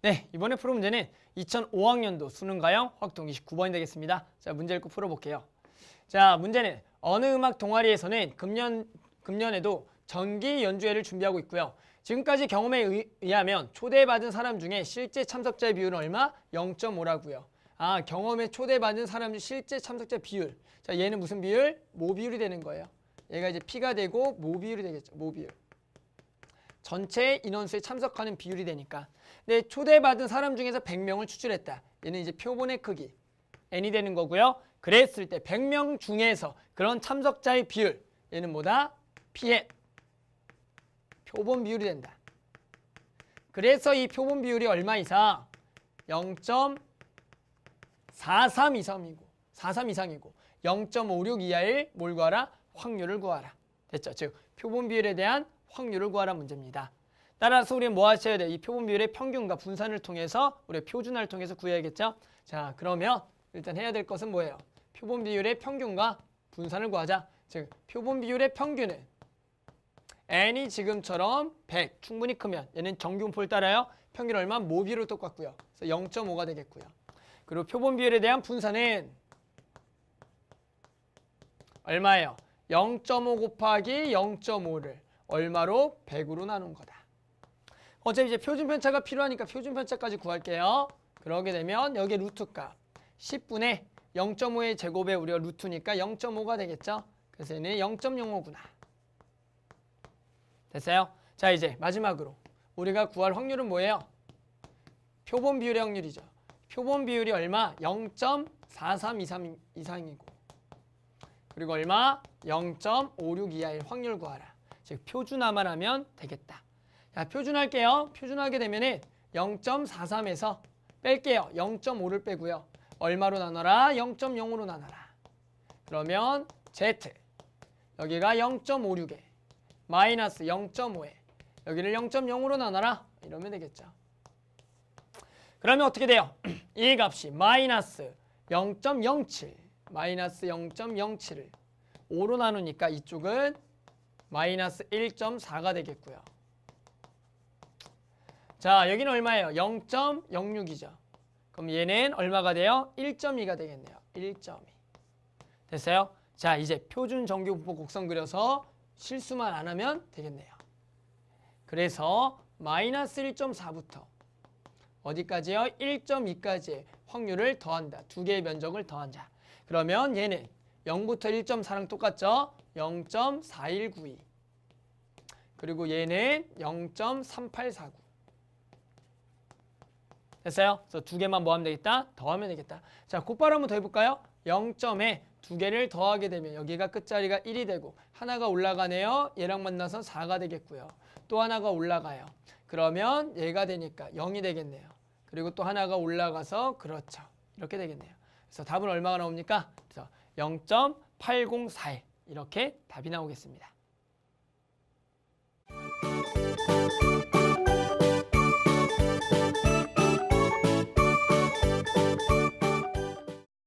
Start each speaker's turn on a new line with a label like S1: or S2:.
S1: 네, 이번에 풀어 문제는 2005학년도 수능 가형 확동 29번이 되겠습니다. 자, 문제 읽고 풀어볼게요. 자, 문제는 어느 음악 동아리에서는 금년 금년에도 정기 연주회를 준비하고 있고요. 지금까지 경험에 의, 의하면 초대받은 사람 중에 실제 참석자의 비율은 얼마? 0.5라고요. 아, 경험에 초대받은 사람 중 실제 참석자 비율. 자, 얘는 무슨 비율? 모 비율이 되는 거예요. 얘가 이제 P가 되고 모 비율이 되겠죠. 모 비율. 전체 인원수에 참석하는 비율이 되니까. 근데 초대받은 사람 중에서 100명을 추출했다. 얘는 이제 표본의 크기 n이 되는 거고요. 그랬을 때 100명 중에서 그런 참석자의 비율 얘는 뭐다? pn 표본 비율이 된다. 그래서 이 표본 비율이 얼마 이상? 0.43 이상이고 43 이상이고 0.56 이하일 뭘 구하라? 확률을 구하라. 됐죠? 즉 표본 비율에 대한 확률을 구하라 문제입니다. 따라서 우리는 뭐 하셔야 돼? 이 표본 비율의 평균과 분산을 통해서 우리 표준화를 통해서 구해야겠죠? 자, 그러면 일단 해야 될 것은 뭐예요? 표본 비율의 평균과 분산을 구하자. 즉, 표본 비율의 평균은 n이 지금처럼 100 충분히 크면 얘는 정규분포를 따라요. 평균 얼마? 모비로 똑같고요. 그래서 0.5가 되겠고요. 그리고 표본 비율에 대한 분산은 얼마예요? 0.5 곱하기 0.5를 얼마로? 100으로 나눈 거다. 어차피 이제 표준 편차가 필요하니까 표준 편차까지 구할게요. 그러게 되면 여기 루트 값 10분의 0.5의 제곱에 우리가 루트니까 0.5가 되겠죠. 그래서 얘는 0.05구나. 됐어요? 자 이제 마지막으로 우리가 구할 확률은 뭐예요? 표본 비율의 확률이죠. 표본 비율이 얼마? 0.4323 이상이고 그리고 얼마? 0.56 이하의 확률 구하라. 즉 표준화만 하면 되겠다. 자 표준할게요. 표준하게 되면은 0.43에서 뺄게요. 0.5를 빼고요. 얼마로 나눠라? 0.0으로 나눠라. 그러면 Z 여기가 0.56에 마이너스 0.5에 여기를 0.0으로 나눠라. 이러면 되겠죠. 그러면 어떻게 돼요? 이 값이 마이너스 0.07 마이너스 0.07을 5로 나누니까 이쪽은 마이너스 1.4가 되겠고요. 자 여기는 얼마예요? 0.06이죠. 그럼 얘는 얼마가 돼요? 1.2가 되겠네요. 1.2 됐어요? 자 이제 표준 정규 분포 곡선 그려서 실수만 안 하면 되겠네요. 그래서 마이너스 1.4부터 어디까지요? 1.2까지의 확률을 더한다. 두 개의 면적을 더한다. 그러면 얘는 0부터 1.4랑 똑같죠? 0.4192 그리고 얘는 0.3849 됐어요? 그래서 두 개만 뭐 하면 되겠다? 더하면 되겠다. 자, 곧바로 한번 더 해볼까요? 0점에 두 개를 더하게 되면 여기가 끝자리가 1이 되고 하나가 올라가네요. 얘랑 만나서 4가 되겠고요. 또 하나가 올라가요. 그러면 얘가 되니까 0이 되겠네요. 그리고 또 하나가 올라가서 그렇죠. 이렇게 되겠네요. 그래서 답은 얼마가 나옵니까? 그래서 0.8041 이렇게 답이 나오겠습니다.